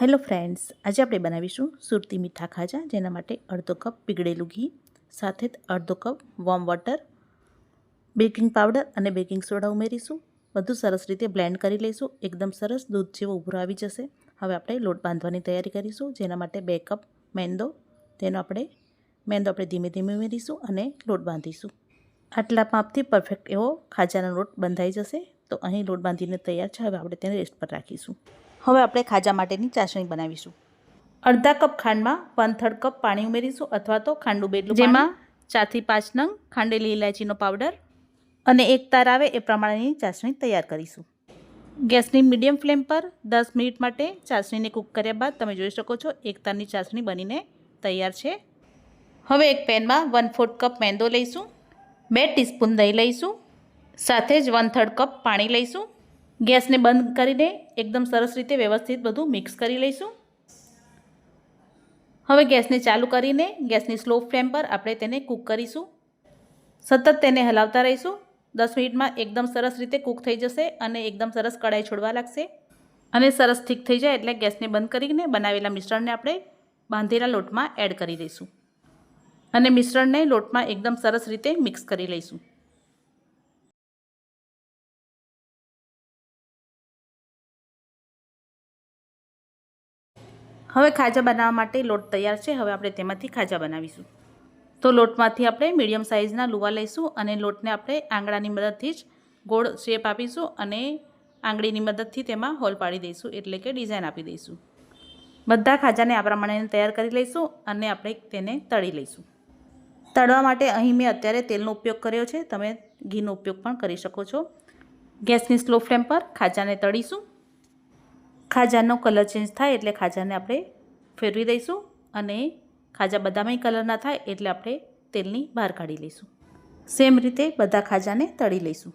Hello friends, આજે આપણે બનાવીશું સુરતી મીઠા ખાજા, જેના માટે અડધો કપ પીગળેલું ઘી, સાથે જ અડધો cup warm water baking powder અને બેકિંગ સોડા ઉમેરીશું. બધું સરસ રીતે બ્લેન્ડ કરી લઈશું. એકદમ સરસ દૂધ જેવો ઉભરો આવી જશે. હવે આપણે લોટ બાંધવાની તૈયારી કરીશું, જેના માટે બે કપ મેંદો, તેનો આપણે, મેંદો આપણે ધીમે ધીમે ઉમેરીશું અને લોટ બાંધીશું. આટલા માપથી પરફેક્ટ એવો ખાજાનો લોટ બંધાઈ જશે. તો અહીં લોટ બાંધીને તૈયાર છે. હવે આપણે તેને રેસ્ટ પર રાખીશું. હવે આપણે ખાજા માટેની ચાસણી બનાવીશું. અડધા કપ ખાંડમાં વન થર્ડ કપ પાણી ઉમેરીશું અથવા તો ખાંડું બેટલું જેમાં ચારથી પાંચ નંગ ખાંડેલી ઇલાયચીનો પાવડર અને એક તાર આવે એ પ્રમાણેની ચાસણી તૈયાર કરીશું. ગેસની મીડિયમ ફ્લેમ પર દસ મિનિટ માટે ચાસણીને કૂક કર્યા બાદ તમે જોઈ શકો છો એક તારની ચાસણી બનીને તૈયાર છે. હવે એક પેનમાં વન ફોર્થ કપ મેંદો લઈશું, બે ટીસ્પૂન દહીં લઈશું, સાથે જ વન થર્ડ કપ પાણી લઈશું. ગેસને બંધ કરીને એકદમ સરસ રીતે વ્યવસ્થિત બધું મિક્સ કરી લઈશું. હવે ગેસને ચાલુ કરીને ગેસની સ્લો ફ્લેમ પર આપણે તેને કૂક કરીશું. સતત તેને હલાવતા રહીશું. દસ મિનિટમાં એકદમ સરસ રીતે કૂક થઈ જશે અને એકદમ સરસ કઢાઈ છોડવા લાગશે. અને સરસ ઠીક થઈ જાય એટલે ગેસને બંધ કરીને બનાવેલા મિશ્રણને આપણે બાંધેલા લોટમાં એડ કરી દઈશું. અને મિશ્રણને લોટમાં એકદમ સરસ રીતે મિક્સ કરી લઈશું. હવે ખાજા બનાવવા માટે લોટ તૈયાર છે. હવે આપણે તેમાંથી ખાજા બનાવીશું. તો લોટમાંથી આપણે મીડિયમ સાઇઝના લુવા લઈશું અને લોટને આપણે આંગળાની મદદથી જ ગોળ શેપ આપીશું અને આંગળીની મદદથી તેમાં હોલ પાડી દઈશું, એટલે કે ડિઝાઇન આપી દઈશું. બધા ખાજાને આ પ્રમાણે તૈયાર કરી લઈશું અને આપણે તેને તળી લઈશું. તળવા માટે અહીં મેં અત્યારે તેલનો ઉપયોગ કર્યો છે. તમે ઘીનો ઉપયોગ પણ કરી શકો છો. ગેસની સ્લો ફ્લેમ પર ખાજાને તળીશું. ખાજાનો કલર ચેન્જ થાય એટલે ખાજાને આપણે ફેરવી દઈશું અને ખાજા બદામી કલરના થાય એટલે આપણે તેલની બહાર કાઢી લઈશું. સેમ રીતે બધા ખાજાને તળી લઈશું.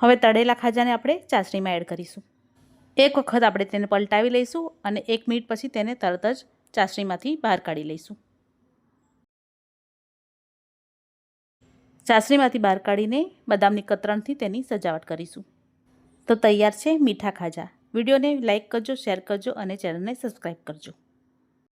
હવે તળેલા ખાજાને આપણે ચાસણીમાં એડ કરીશું. એક વખત આપણે તેને પલટાવી લઈશું અને એક મિનિટ પછી તેને તરત જ ચાસણીમાંથી બહાર કાઢી લઈશું. ચાસણીમાંથી બહાર કાઢીને બદામની કતરણથી તેની સજાવટ કરીશું. તો તૈયાર છે મીઠા ખાજા. વિડીયોને લાઇક કરજો, શેર કરજો અને ચેનલને સબસ્ક્રાઈબ કરજો.